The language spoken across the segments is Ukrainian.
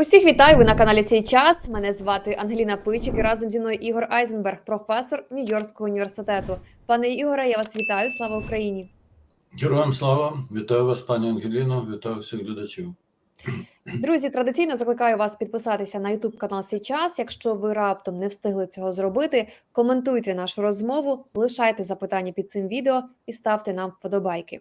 Усіх вітаю! Ви на каналі «Сей час. Мене звати Ангеліна Пичик і разом зі мною Ігор Айзенберг, професор Нью-Йоркського університету. Пане Ігоре, я вас вітаю. Слава Україні! Героям слава! Вітаю вас, пані Ангеліно, вітаю всіх глядачів. Друзі, традиційно закликаю вас підписатися на YouTube канал «Сей час. Якщо ви раптом не встигли цього зробити, коментуйте нашу розмову, лишайте запитання під цим відео і ставте нам вподобайки.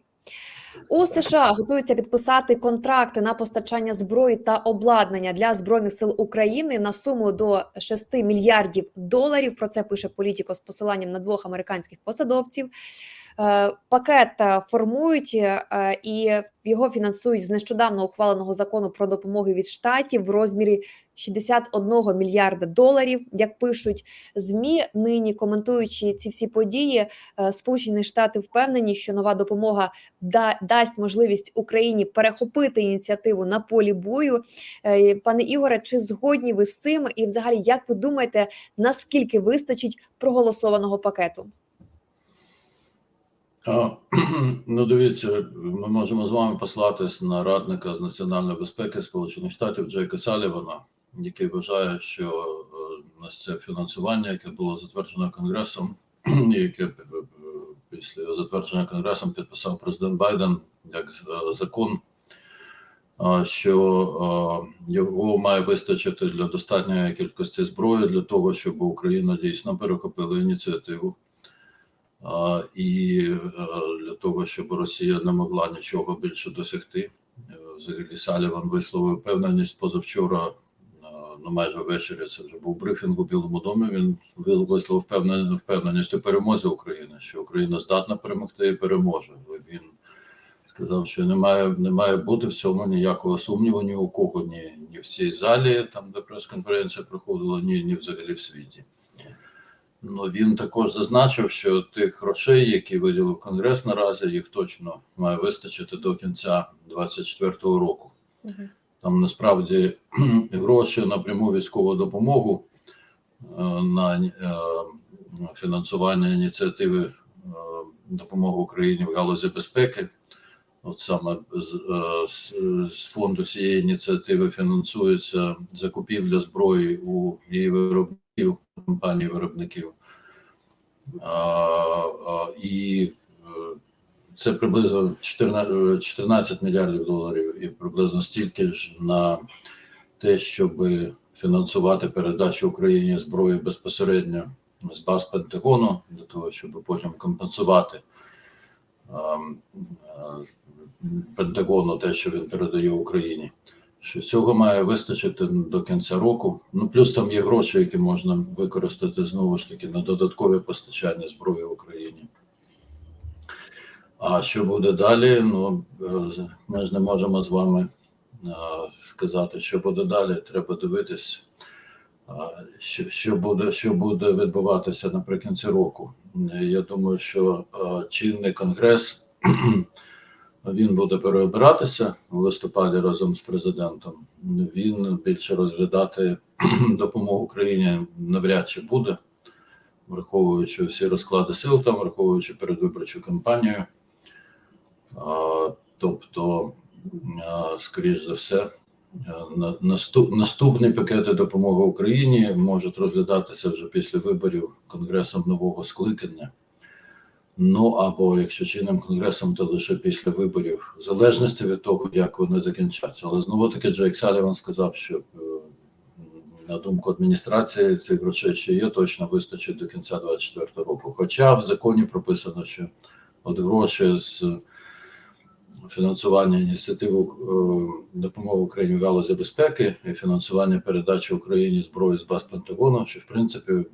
У США готуються підписати контракти на постачання зброї та обладнання для збройних сил України на суму до 6 мільярдів доларів. Про це пише політико з посиланням на двох американських посадовців. Е, Пакет е, формують е, і його фінансують з нещодавно ухваленого закону про допомоги від штатів в розмірі 61 мільярда доларів. Як пишуть змі, нині коментуючи ці всі події, Сполучені Штати впевнені, що нова допомога да- дасть можливість Україні перехопити ініціативу на полі бою. Пане Ігоре, чи згодні ви з цим? І, взагалі, як ви думаєте, наскільки вистачить проголосованого пакету? Ну, дивіться, ми можемо з вами послатись на радника з національної безпеки Сполучених Штатів Джейка Салівана, який вважає, що е, у нас це фінансування, яке було затверджено Конгресом, яке е, після затвердження Конгресом підписав президент Байден як е, закон, що його має вистачити для достатньої кількості зброї для того, щоб Україна дійсно перехопила ініціативу. І е, для того, щоб Росія не могла нічого більше досягти. Е, Взагалі Саліван висловив впевненість позавчора, ну майже ввечері це вже був брифінг у Білому домі. Він висловив впевненість, у перемозі України, що Україна здатна перемогти і переможе. Він сказав, що немає, не має бути в цьому ніякого сумніву ні у кого, ні, ні в цій залі, там де прес-конференція проходила, ні, ні взагалі в світі. Ну, він також зазначив, що тих грошей, які виділив Конгрес наразі, їх точно має вистачити до кінця 2024 року. Там насправді гроші на пряму військову допомогу е, на е, фінансування ініціативи е, допомоги Україні в галузі безпеки. От саме з, з, з фонду цієї ініціативи фінансується закупівля зброї у її виробників, компанії виробників. І е, це приблизно 14, 14 мільярдів доларів, і приблизно стільки ж на те, щоб фінансувати передачу Україні зброї безпосередньо з баз Пентагону, для того, щоб потім компенсувати а, а, Пентагону те, що він передає Україні. Що цього має вистачити до кінця року. Ну плюс там є гроші, які можна використати знову ж таки на додаткове постачання зброї Україні. А що буде далі? Ну е, ми ж не можемо з вами е, сказати, що буде далі. Треба дивитись, е, що, що буде, що буде відбуватися наприкінці року. Я думаю, що чинний конгрес. Він буде переобиратися у листопаді разом з президентом. Він більше розглядати допомогу Україні навряд чи буде, враховуючи всі розклади сил, там враховуючи передвиборчу кампанію. Тобто, скоріш за все, на- наступ, наступні пакети допомоги Україні можуть розглядатися вже після виборів Конгресом нового скликання. Ну або якщо чинним конгресом, то лише після виборів, в залежності від того, як вони закінчаться. Але знову таки Джейк Саліван сказав, що е, на думку адміністрації цих грошей ще є, точно вистачить до кінця 2024 року. Хоча в законі прописано, що от гроші з фінансування ініціативи е, допомоги Україні в галузі безпеки і фінансування передачі Україні зброї з баз Пентагону, що в принципі е,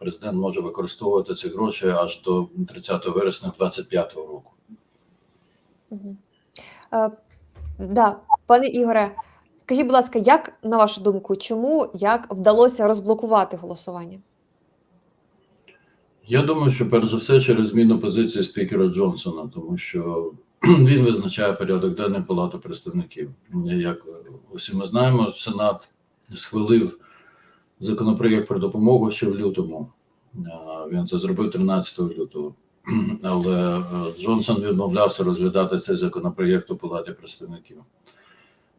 президент може використовувати ці гроші аж до 30 вересня 2025 року. Угу. Е, да, пане Ігоре, скажіть, будь ласка, як на вашу думку, чому як вдалося розблокувати голосування? Я думаю, що перш за все через зміну позиції спікера Джонсона, тому що він визначає порядок денний Палати представників. Як усі ми знаємо, Сенат схвалив законопроєкт про допомогу ще в лютому. Він це зробив 13 лютого. Але е, Джонсон відмовлявся розглядати цей законопроєкт у Палаті представників.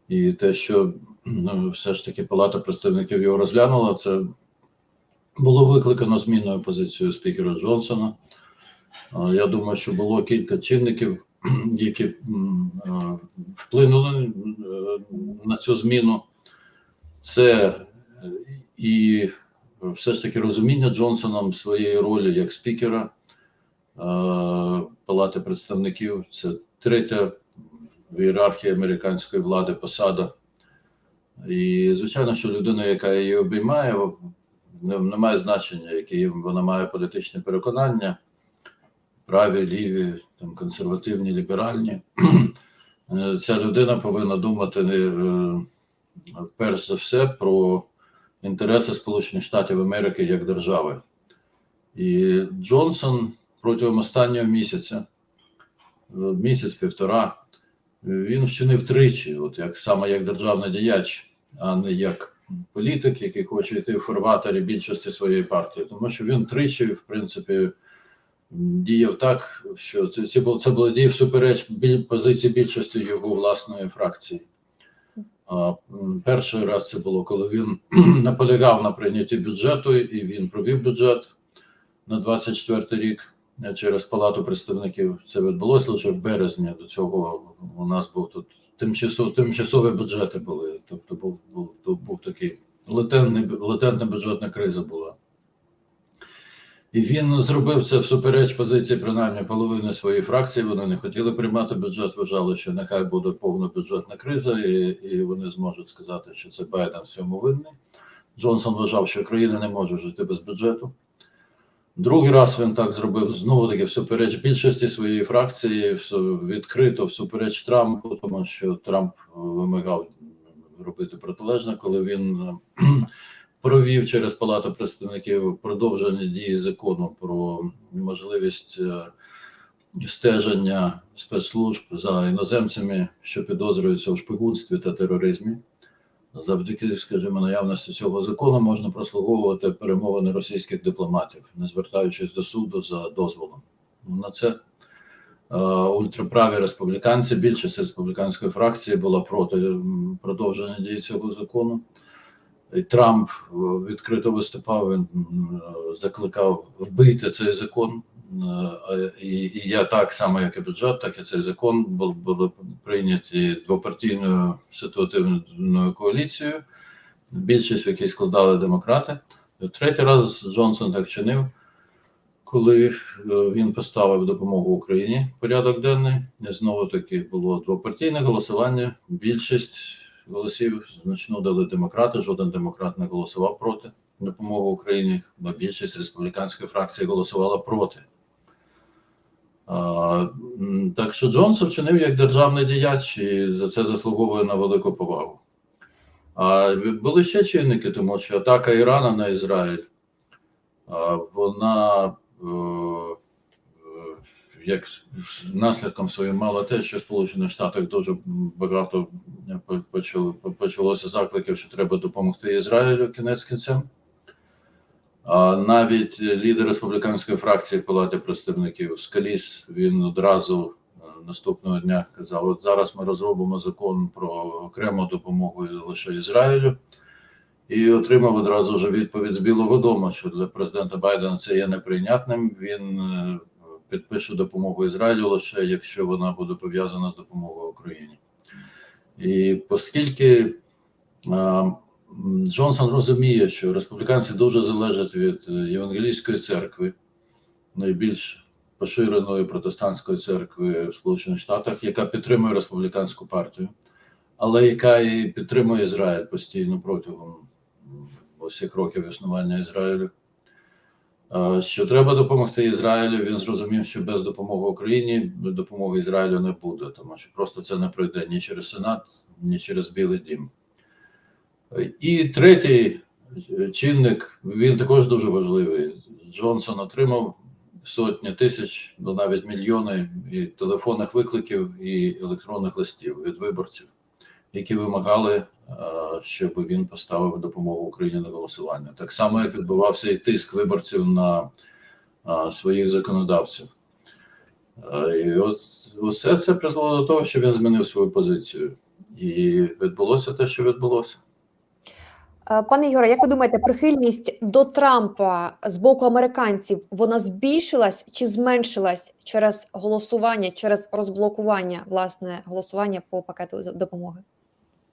І те, що ну, все ж таки Палата представників його розглянула. Це було викликано зміною позицією спікера Джонсона. Я думаю, що було кілька чинників, які е, вплинули е, на цю зміну. Це е, і все ж таки розуміння Джонсоном своєї ролі як спікера е, Палати представників. Це третя в ієрархії американської влади посада. І звичайно, що людина, яка її обіймає, не, не має значення, які вона має політичні переконання, праві, ліві, там, консервативні, ліберальні. Е, Ця людина повинна думати е, перш за все про інтереси Сполучених Штатів Америки як держави. І Джонсон протягом останнього місяця, е, місяць-півтора, він вчинив тричі, от як саме як державний діяч, а не як політик, який хоче йти в фарватері більшості своєї партії, тому що він тричі, в принципі, діяв так, що це, це було це було дії всупереч позиції більшості його власної фракції. Перший раз це було, коли він наполягав на прийнятті бюджету, і він провів бюджет на 24 рік е, через Палату представників. Це відбулося лише в березні. До цього у нас був тут тимчасові, тимчасові бюджети були. Тобто був, був, був, був такий латентний, латентна бюджетна криза була. І він зробив це всупереч позиції принаймні половини своєї фракції. Вони не хотіли приймати бюджет, вважали, що нехай буде повна бюджетна криза, і, і вони зможуть сказати, що це Байден в цьому винний. Джонсон вважав, що країна не може жити без бюджету. Другий раз він так зробив знову таки всупереч більшості своєї фракції, відкрито всупереч Трампу, тому що Трамп вимагав робити протилежне, коли він провів через Палату представників продовження дії закону про можливість е, стеження спецслужб за іноземцями, що підозрюються у шпигунстві та тероризмі. Завдяки, скажімо, наявності цього закону можна прослуговувати перемовини російських дипломатів, не звертаючись до суду за дозволом. На це е, ультраправі республіканці, більшість республіканської фракції була проти продовження дії цього закону. Трамп е, відкрито виступав, він е, закликав вбити цей закон. Е, І, і я так само, як і бюджет, так і цей закон бу- були прийняті двопартійною ситуативною коаліцією, більшість в якій складали демократи. Третій раз Джонсон так чинив, коли він поставив допомогу Україні порядок денний. І знову таки було двопартійне голосування. Більшість голосів значно дали демократи. Жоден демократ не голосував проти допомоги Україні, бо більшість республіканської фракції голосувала проти. А, так що Джонсон вчинив як державний діяч і за це заслуговує на велику повагу. А були ще чинники, тому що атака Ірана на Ізраїль, а, вона е, як наслідком своїм мала те, що в Сполучених Штатах дуже багато почало, почалося закликів, що треба допомогти Ізраїлю кінець кінцем. А навіть лідер республіканської фракції в Палаті представників Скаліс він одразу е, наступного дня казав: от зараз ми розробимо закон про окрему допомогу лише Ізраїлю, і отримав одразу ж відповідь з Білого Дому, що для президента Байдена це є неприйнятним. Він е, підпише допомогу Ізраїлю лише якщо вона буде пов'язана з допомогою Україні. І оскільки а, Джонсон розуміє, що республіканці дуже залежать від е, Євангелійської церкви, найбільш поширеної протестантської церкви в Сполучених Штатах, яка підтримує республіканську партію, але яка і підтримує Ізраїль постійно протягом усіх років існування Ізраїлю. Е, Що треба допомогти Ізраїлю, він зрозумів, що без допомоги Україні допомоги Ізраїлю не буде, тому що просто це не пройде ні через Сенат, ні через Білий Дім. І третій чинник, він також дуже важливий. Джонсон отримав сотні тисяч, ну навіть мільйони і телефонних викликів і електронних листів від виборців, які вимагали, е, щоб він поставив допомогу Україні на голосування. Так само, як відбувався і тиск виборців на е, своїх законодавців. Е, І от усе це призвело до того, що він змінив свою позицію. І відбулося те, що відбулося. Пане Ігоре, як ви думаєте, прихильність до Трампа з боку американців вона збільшилась чи зменшилась через голосування, через розблокування власне голосування по пакету допомоги?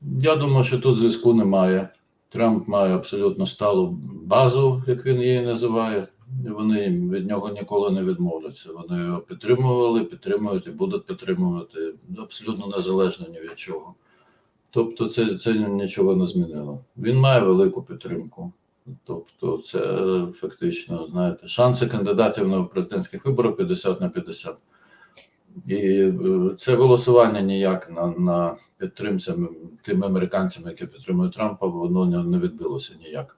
Я думаю, що тут зв'язку немає. Трамп має абсолютно сталу базу, як він її називає. Вони від нього ніколи не відмовляться. Вони його підтримували, підтримують і будуть підтримувати абсолютно незалежно ні від чого. Тобто, це, це нічого не змінило. Він має велику підтримку. Тобто, це фактично, знаєте, шанси кандидатів на президентських виборах 50 на 50. І е, це голосування ніяк на, на підтримці тим американцям, які підтримують Трампа, воно не, відбилося ніяк.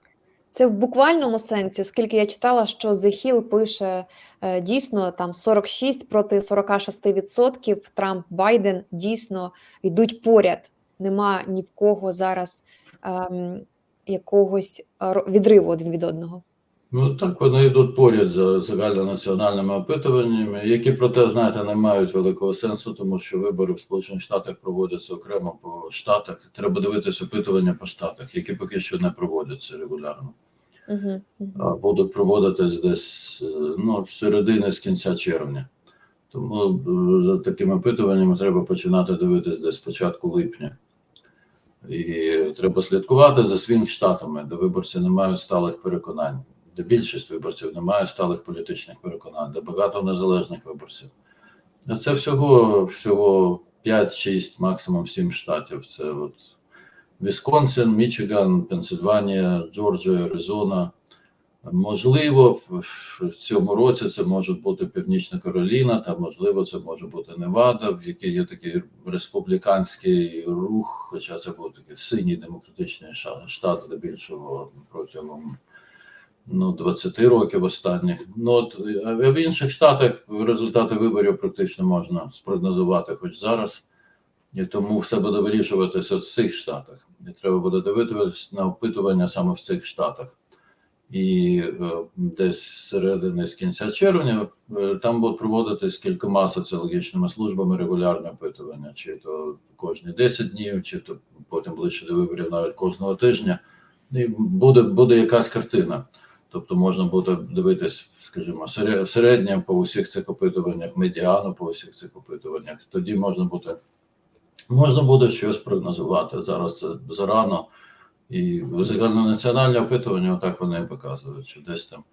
Це в буквальному сенсі, оскільки я читала, що The Hill пише е, дійсно там 46 проти 46%. Трамп Байден дійсно йдуть поряд. Нема ні в кого зараз ем, якогось відриву один від одного. Ну так вони йдуть поряд за загальнонаціональними опитуваннями, які проте, знаєте, не мають великого сенсу, тому що вибори в Сполучених Штатах проводяться окремо по штатах. Треба дивитися опитування по штатах, які поки що не проводяться регулярно. Угу. а будуть проводитись десь ну, з середини з кінця червня. Тому е, за такими опитуваннями треба починати дивитись десь з початку липня. І треба слідкувати за свінг штатами, де виборці не мають сталих переконань, де більшість виборців не має сталих політичних переконань, де багато незалежних виборців. А це всього, всього 5-6, максимум 7 штатів. Це от Вісконсин, Мічиган, Пенсильванія, Джорджія, Аризона. Можливо, в цьому році це може бути Північна Кароліна, та можливо, це може бути Невада, в якій є такий республіканський рух, хоча це був такий синій демократичний штат, здебільшого протягом ну, 20 років останніх. Ну от в інших штатах результати виборів практично можна спрогнозувати хоч зараз. І тому все буде вирішуватися в цих штатах. І треба буде дивитися на опитування саме в цих штатах. І е, десь середини з кінця червня е, там будуть проводитись кількома соціологічними службами регулярні опитування, чи то кожні 10 днів, чи то потім ближче до виборів навіть кожного тижня. І буде, буде якась картина. Тобто можна буде дивитись, скажімо, сере- середнє по усіх цих опитуваннях, медіану по усіх цих опитуваннях. Тоді можна буде можна буде щось прогнозувати. Зараз це зарано. І загальнонаціональні опитування, отак вони показують, що десь там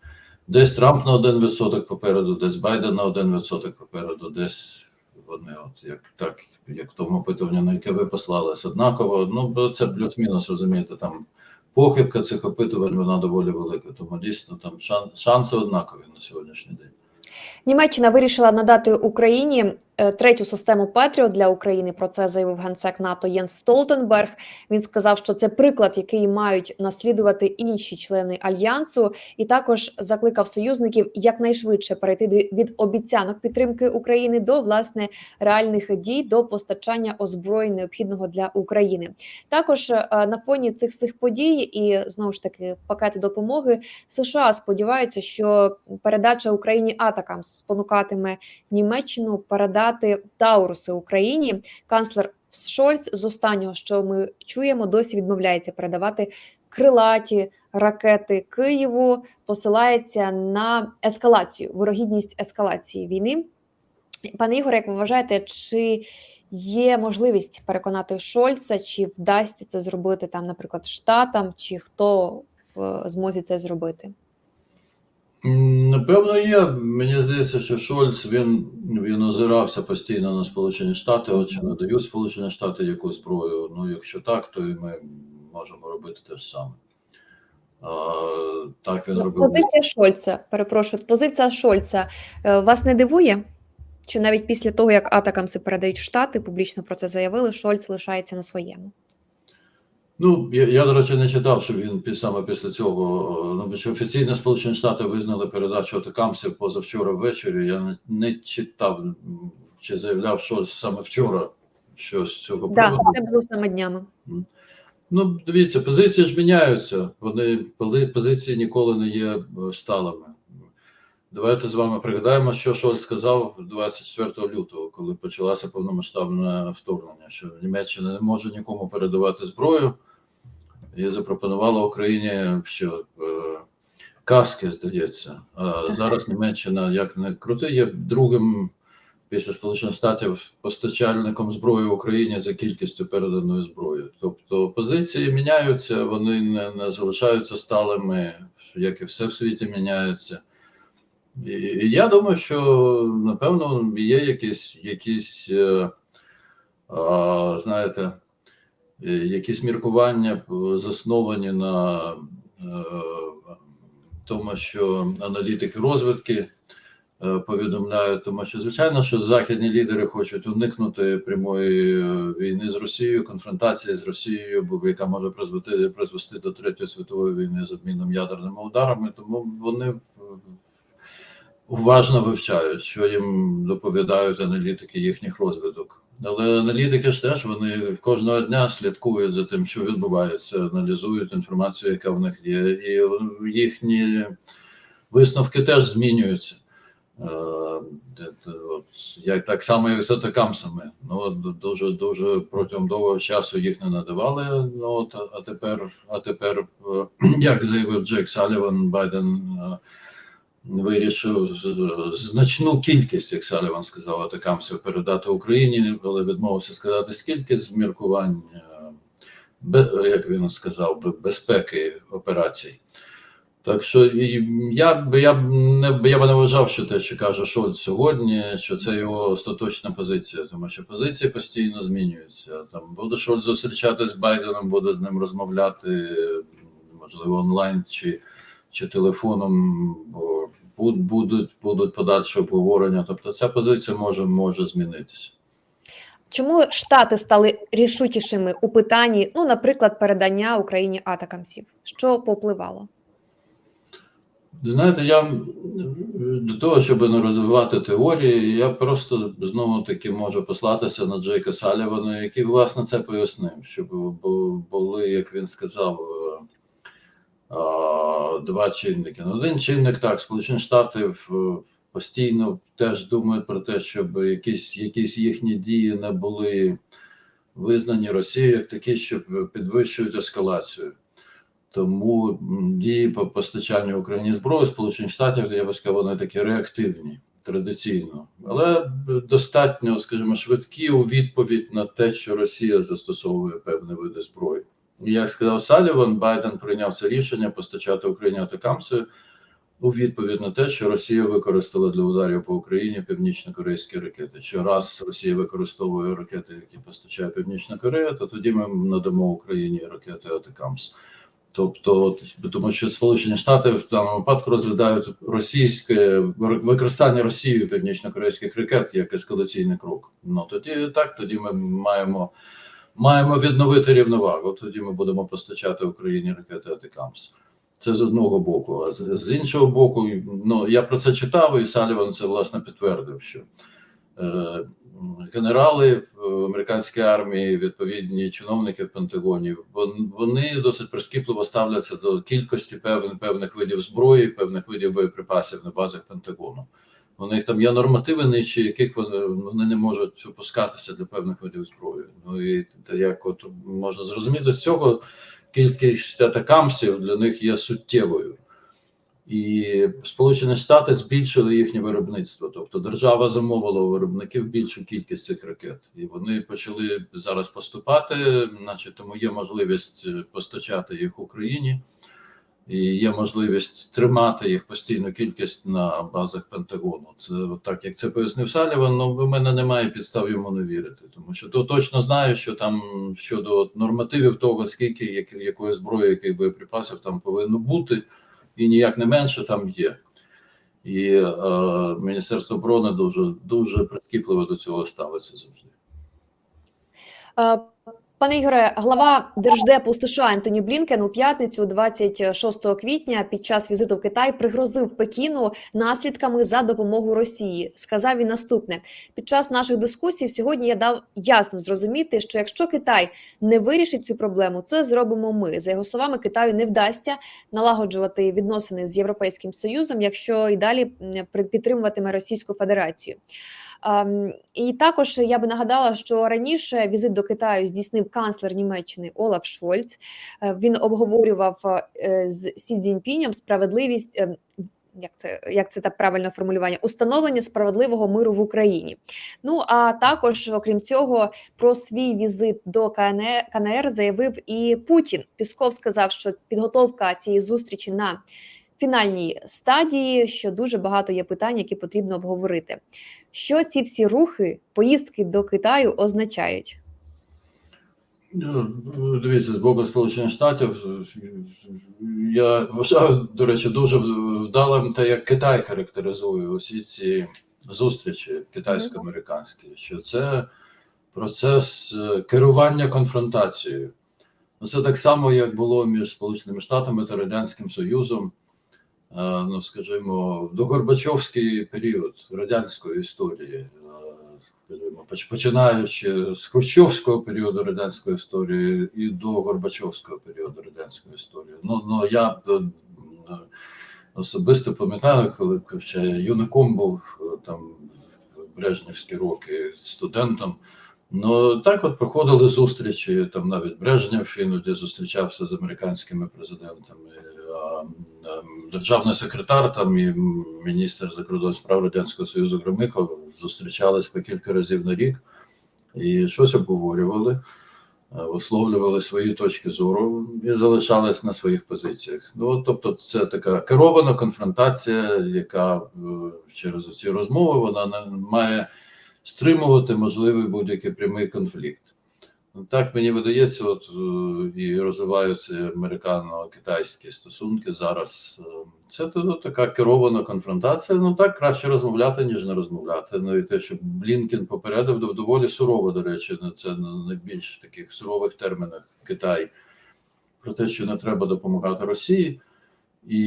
десь Трамп на один відсоток попереду, десь Байден на один відсоток попереду, десь вони, от як так, як в тому опитуванні, на яке ви послались, однаково. Ну, це плюс-мінус, розумієте, там похибка цих опитувань, вона доволі велика. Тому дійсно там шан, шанси однакові на сьогоднішній день. Німеччина вирішила надати Україні третю систему Петріот для України. Про це заявив генсек НАТО Єнс Столтенберг. Він сказав, що це приклад, який мають наслідувати інші члени альянсу, і також закликав союзників якнайшвидше перейти від обіцянок підтримки України до власне реальних дій до постачання озброєнь необхідного для України. Також е, на фоні цих всіх подій і знову ж таки пакету допомоги США сподіваються, що передача Україні Атакамс спонукатиме Німеччину передати Тауруси Україні. Канцлер Шольц з останнього, що ми чуємо, досі відмовляється передавати крилаті ракети Києву. Посилається на ескалацію, вирогідність ескалації війни. Пане Ігоре, як ви вважаєте, чи є можливість переконати Шольца, чи вдасться це зробити там, наприклад, штатам, чи хто в змозі це зробити? Напевно, є. Мені здається, що Шольц він, він озирався постійно на Сполучені Штати, от чи надають Сполучені Штати яку зброю. Ну, якщо так, то і ми можемо робити те ж саме. А, так він робив. Позиція Шольца, перепрошую, позиція Шольца е, вас не дивує? Чи навіть після того, як Атакамси передають Штати, публічно про це заявили, Шольц лишається на своєму? Ну, я, я, до речі, не читав, що він саме після цього, ну, бо офіційно Сполучені Штати визнали передачу атакамсів позавчора ввечері. Я не, не читав, чи заявляв, що саме вчора щось з цього Так, приводу. це було саме днями. Ну, дивіться, позиції ж міняються. Вони позиції ніколи не є е, сталими. Давайте з вами пригадаємо, що Шольц сказав 24 лютого, коли почалося повномасштабне вторгнення, що Німеччина не може нікому передавати зброю, і запропонувала Україні що е, каски, здається. А зараз Німеччина, як не крути, є другим після Сполучених Штатів постачальником зброї Україні за кількістю переданої зброї. Тобто позиції міняються, вони не, не залишаються сталими, як і все в світі міняється. І, і я думаю, що напевно є якісь, якісь е, а, знаєте, якісь міркування е, засновані на е, тому, що аналітики розвідки е, повідомляють, тому що звичайно, що західні лідери хочуть уникнути прямої е, війни з Росією, конфронтації з Росією, яка може призвести, призвести до третьої світової війни з обміном ядерними ударами, тому вони е, уважно вивчають, що їм доповідають аналітики їхніх розвиток. Але аналітики ж теж вони кожного дня слідкують за тим, що відбувається, аналізують інформацію, яка в них є, і їхні висновки теж змінюються. Е, Як так само, як з атакамсами. Ну дуже дуже протягом довгого часу їх не надавали. Ну от а тепер, а тепер, е, як заявив Джек Саліван, Байден е, вирішив значну кількість, як Саліван сказав, атакамсів передати Україні, але відмовився сказати скільки з міркувань, е, як він сказав, бе- безпеки операцій. Так що я б я б не я б не вважав, що те, що каже Шольц сьогодні, що це його остаточна позиція, тому що позиції постійно змінюються. Там буде Шольц зустрічатися з Байденом, буде з ним розмовляти, можливо, онлайн чи, чи телефоном, бо будуть будуть подальші обговорення. Тобто ця позиція може, може змінитися. Чому Штати стали рішучішими у питанні, ну, наприклад, передання Україні атакамсів? Що попливало? Знаєте, я до того, щоб не розвивати теорії, я просто знову таки можу послатися на Джейка Салівана, який власне це пояснив, щоб були, як він сказав, два чинники. Ну, один чинник так, Сполучені Штати в- постійно теж думають про те, щоб якісь, якісь їхні дії не були визнані Росією як такі, що підвищують ескалацію. Тому дії по постачанню Україні зброї Сполучених Штатів, я би сказав, вони такі реактивні традиційно, але достатньо, скажімо, швидкі у відповідь на те, що Росія застосовує певні види зброї. Як сказав Саліван, Байден прийняв це рішення постачати Україні атакамси у відповідь на те, що Росія використала для ударів по Україні північно-корейські ракети. Що раз Росія використовує ракети, які постачає Північна Корея, то тоді ми надамо Україні ракети Атакамс. Тобто, тому що Сполучені Штати в даному випадку розглядають російське використання Росією північно-корейських ракет як ескалаційний крок. Ну тоді так, тоді ми маємо, маємо відновити рівновагу. Тоді ми будемо постачати Україні ракети Атакамс. Це з одного боку. А з іншого боку, ну я про це читав, і Саліван це власне підтвердив, що е, генерали в американській армії, відповідні чиновники в Пентагоні, вони досить прискіпливо ставляться до кількості певних певних видів зброї, певних видів боєприпасів на базах Пентагону. У них там є нормативи, нижче яких вони, вони не можуть опускатися для певних видів зброї. Ну і як от можна зрозуміти з цього, кількість атакамсів для них є суттєвою. І Сполучені Штати збільшили їхнє виробництво. Тобто держава замовила у виробників більшу кількість цих ракет, і вони почали зараз поступати. Значить, тому є можливість постачати їх Україні, і є можливість тримати їх постійну кількість на базах Пентагону. Це так, як це пояснив Саліван. Ну в мене немає підстав йому не вірити, тому що то точно знаю, що там щодо нормативів того, скільки як, якої зброї, яких боєприпасів там повинно бути і ніяк не менше там є. І е, Міністерство оборони дуже дуже прискіпливо до цього ставиться завжди. Пане Ігоре, глава держдепу США Ентоні Блінкен у п'ятницю, 26 квітня, під час візиту в Китай пригрозив Пекіну наслідками за допомогу Росії. Сказав він наступне: під час наших дискусій сьогодні я дав ясно зрозуміти, що якщо Китай не вирішить цю проблему, це зробимо ми. За його словами, Китаю не вдасться налагоджувати відносини з Європейським Союзом, якщо і далі підтримуватиме Російську Федерацію. Ем, І також я би нагадала, що раніше візит до Китаю здійснив канцлер Німеччини Олаф Шольц. Е, Він обговорював е, з Сі Цзіньпінем справедливість. е, Як це як це так правильно формулювання? Установлення справедливого миру в Україні. Ну а також, окрім цього, про свій візит до КНР, КНР заявив і Путін. Пісков сказав, що підготовка цієї зустрічі на фінальній стадії, що дуже багато є питань, які потрібно обговорити. Що ці всі рухи, поїздки до Китаю означають? Ну, Дивіться, з боку Сполучених Штатів я вважаю, до речі, дуже вдалим те, як Китай характеризує усі ці зустрічі китайсько-американські, що це процес е, керування конфронтацією. Ну, Це так само, як було між Сполученими Штатами та Радянським Союзом, ну скажімо, в догорбачовський період радянської історії. скажімо, починаючи з Хрущовського періоду радянської історії і до Горбачовського періоду радянської історії. Ну, ну я е, особисто пам'ятаю, коли ще юнаком був е, там в Брежнівські роки студентом. Ну так от проходили зустрічі. Там навіть Брежнєв іноді зустрічався з американськими президентами. А, ем, Державний секретар там і міністр закордонних справ Радянського Союзу Громиков зустрічались по кілька разів на рік і щось обговорювали, е, висловлювали свої точки зору і залишались на своїх позиціях. Ну тобто, це така керована конфронтація, яка е, через ці розмови вона не має стримувати можливий будь-який прямий конфлікт. Ну, Так мені видається, от е, і розвиваються американо-китайські стосунки зараз. Е, Це то, така керована конфронтація. Ну так краще розмовляти, ніж не розмовляти. Ну і те, що Блінкен попередив доволі сурово, до речі, це на найбільш таких сурових термінах Китай про те, що не треба допомагати Росії. І,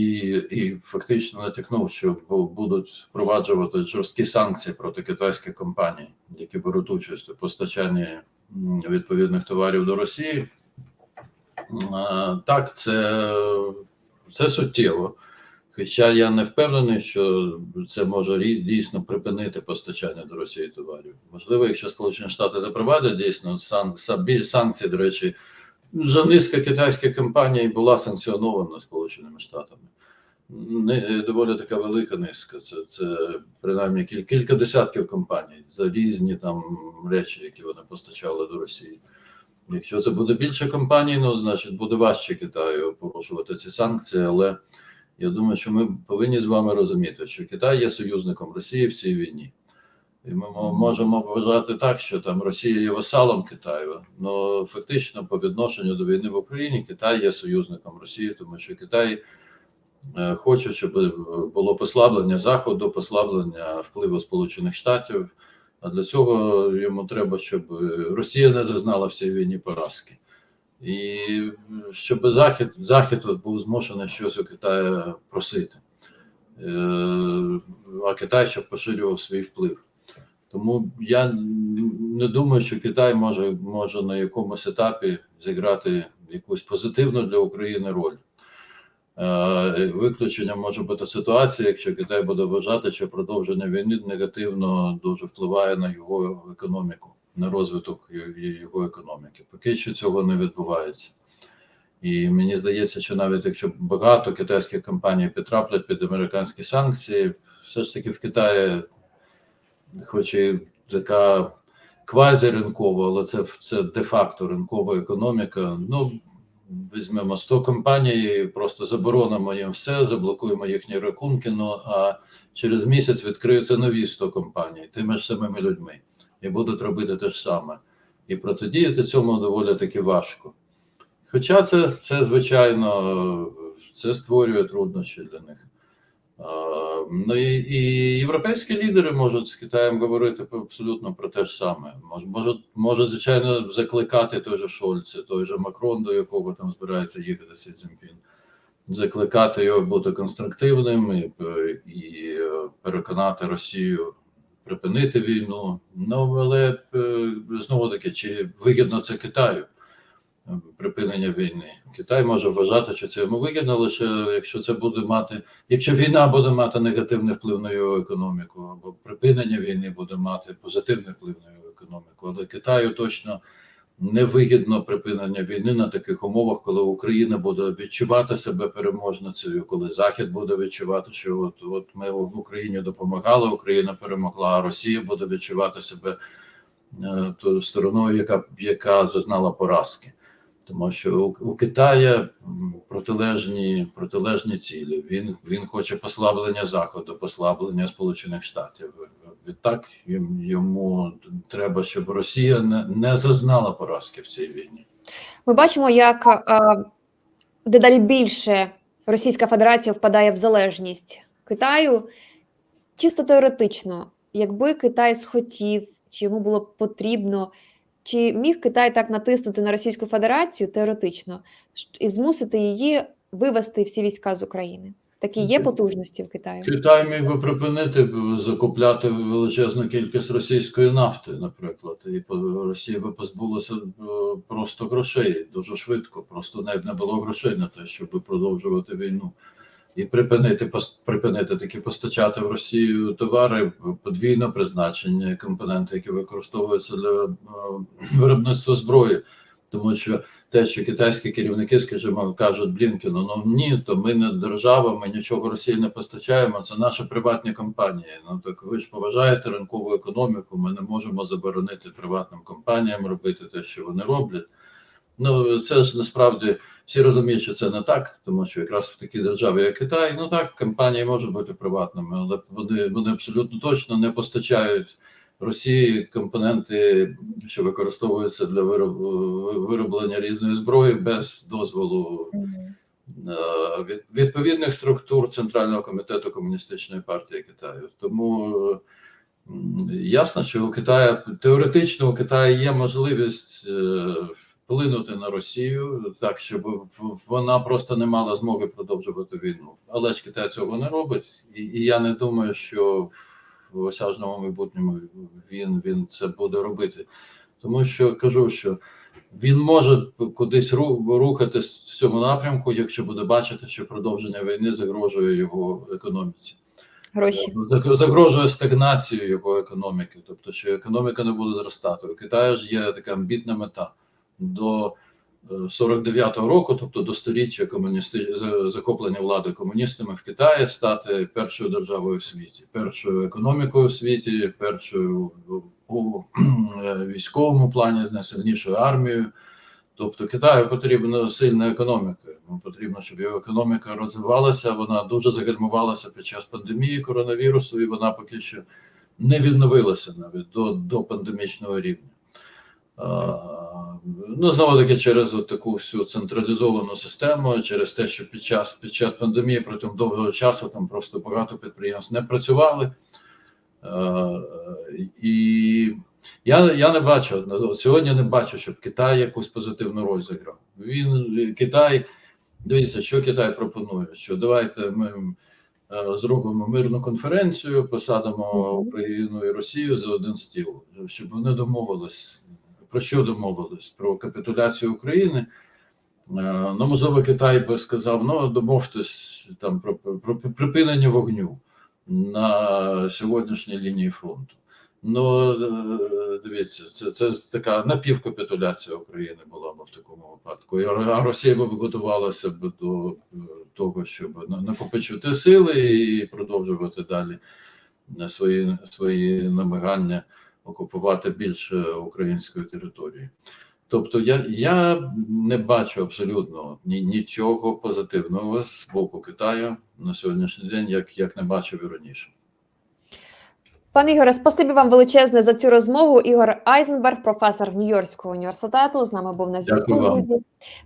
і фактично натякнув, що будуть впроваджувати жорсткі санкції проти китайських компаній, які беруть участь у постачанні відповідних товарів до Росії. Так, це, це суттєво. Хоча я не впевнений, що це може дійсно припинити постачання до Росії товарів. Можливо, якщо Сполучені Штати запровадять дійсно сан, сан- санкції, до речі, вже низка китайських компаній була санкціонована Сполученими Штатами. Не доволі така велика низка. Це, це принаймні кіль, кілька десятків компаній за різні там речі, які вони постачали до Росії. Якщо це буде більше компаній, ну значить буде важче Китаю порушувати ці санкції. Але я думаю, що ми повинні з вами розуміти, що Китай є союзником Росії в цій війні. І ми можемо вважати так, що там Росія є васалом Китаю. але фактично по відношенню до війни в Україні Китай є союзником Росії, тому що Китай е, хоче, щоб е, було послаблення Заходу, послаблення впливу Сполучених Штатів. А для цього йому треба, щоб е, Росія не зазнала в цій війні поразки. І щоб Захід, Захід був змушений щось у Китаю просити, а Китай щоб поширював свій вплив. Тому я не думаю, що Китай може, може на якомусь етапі зіграти якусь позитивну для України роль. Е, Виключенням може бути ситуація, якщо Китай буде вважати, що продовження війни негативно дуже впливає на його економіку, на розвиток його економіки. Поки що цього не відбувається. І мені здається, що навіть якщо багато китайських компаній підтраплять під американські санкції, все ж таки в Китаї, хоч і така квазіринкова, але це, це де-факто ринкова економіка. Ну, візьмемо 100 компаній, просто заборонимо їм все, заблокуємо їхні рахунки. Ну а через місяць відкриються нові 100 компаній, тими ж самими людьми, і будуть робити те ж саме. І протидіяти цьому доволі таки важко. Хоча це, це звичайно, це створює труднощі для них. Ну і, і європейські лідери можуть з Китаєм говорити абсолютно про те ж саме. Мож, можуть, можуть, звичайно, закликати той же Шольце, той же Макрон, до якого там збирається їхати Сі Цзіньпін, закликати його бути конструктивним і, і е, переконати Росію припинити війну. Ну але е, знову таки, чи вигідно це Китаю? Припинення війни. Китай може вважати, що це йому вигідно, лише якщо це буде мати, якщо війна буде мати негативний вплив на його економіку, або припинення війни буде мати позитивний вплив на його економіку. Але Китаю точно не вигідно припинення війни на таких умовах, коли Україна буде відчувати себе переможницею, коли Захід буде відчувати, що от, от ми в Україні допомагали, Україна перемогла, а Росія буде відчувати себе е, тою стороною, яка, яка зазнала поразки. Тому що у, у Китая протилежні, протилежні цілі. Він, він хоче послаблення Заходу, послаблення Сполучених Штатів. Відтак йому треба, щоб Росія не, не зазнала поразки в цій війні. Ми бачимо, як е, дедалі більше Російська Федерація впадає в залежність Китаю. Чисто теоретично, якби Китай схотів, чи йому було потрібно, чи міг Китай так натиснути на Російську Федерацію теоретично і змусити її вивести всі війська з України? Такі є потужності в Китаю. Китай міг би припинити закупляти величезну кількість російської нафти, наприклад, і Росія би позбулася е, просто грошей дуже швидко. Просто не було грошей на те, щоб продовжувати війну. І припинити припинити такі постачати в Росію товари подвійного призначення, компоненти, які використовуються для е, виробництва зброї, тому що те, що китайські керівники, скажімо, кажуть Блінкену, ну ні, то ми не держава, ми нічого Росії не постачаємо. Це наші приватні компанії. Ну так ви ж поважаєте ринкову економіку. Ми не можемо заборонити приватним компаніям робити те, що вони роблять. Ну це ж насправді всі розуміють, що це не так, тому що якраз в такій державі, як Китай, ну так, компанії можуть бути приватними, але вони, вони абсолютно точно не постачають Росії компоненти, що використовуються для вироб- вироблення різної зброї без дозволу е, від- відповідних структур Центрального комітету Комуністичної партії Китаю. Тому ясно, що у Китаю теоретично у Китаю є можливість е, вплинути на Росію так, щоб вона просто не мала змоги продовжувати війну. Але ж Китай цього не робить, і, і я не думаю, що в осяжному майбутньому він, він це буде робити. Тому що кажу, що він може кудись ру- рухатись в цьому напрямку, якщо буде бачити, що продовження війни загрожує його економіці. Гроші. Ну, Загрожує стагнацію його економіки, тобто, що економіка не буде зростати. У Китаю ж є така амбітна мета до е, 49-го року, тобто до сторіччя комуністи за- захоплення влади комуністами в Китаї, стати першою державою в світі, першою економікою в світі, першою у е, військовому плані з найсильнішою армією. Тобто Китаю потрібна сильна економіка. Потрібно, щоб його економіка розвивалася. Вона дуже загальмувалася під час пандемії коронавірусу, і вона поки що не відновилася навіть до, до пандемічного рівня. Ну, знову таки, через от таку всю централізовану систему, через те, що під час під час пандемії протягом довгого часу там просто багато підприємств не працювали. І я, я не бачу от сьогодні. Не бачу, щоб Китай якусь позитивну роль зіграв. Він Китай, дивіться, що Китай пропонує. Що давайте ми е, зробимо мирну конференцію, посадимо Україну і Росію за один стіл, щоб вони домовились. Про що домовились? Про капітуляцію України. Е, Ну, можливо, Китай би сказав: ну, домовтесь там про, про припинення вогню на сьогоднішній лінії фронту. Ну, е, дивіться, це, це така напівкапітуляція України була б в такому випадку. А Росія б готувалася б до е, того, щоб накопичувати сили і продовжувати далі свої, свої намагання окупувати більше української території. Тобто я, я не бачу абсолютно ні, нічого позитивного з боку Китаю на сьогоднішній день, як, як не бачив і раніше. Пане Ігоре, спасибі вам величезне за цю розмову. Ігор Айзенберг, професор Нью-Йоркського університету, з нами був на зв'язку.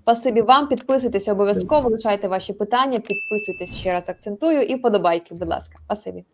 Спасибі вам. Підписуйтесь обов'язково, лишайте ваші питання, підписуйтесь ще раз. Акцентую і вподобайки. Будь ласка, спасибі.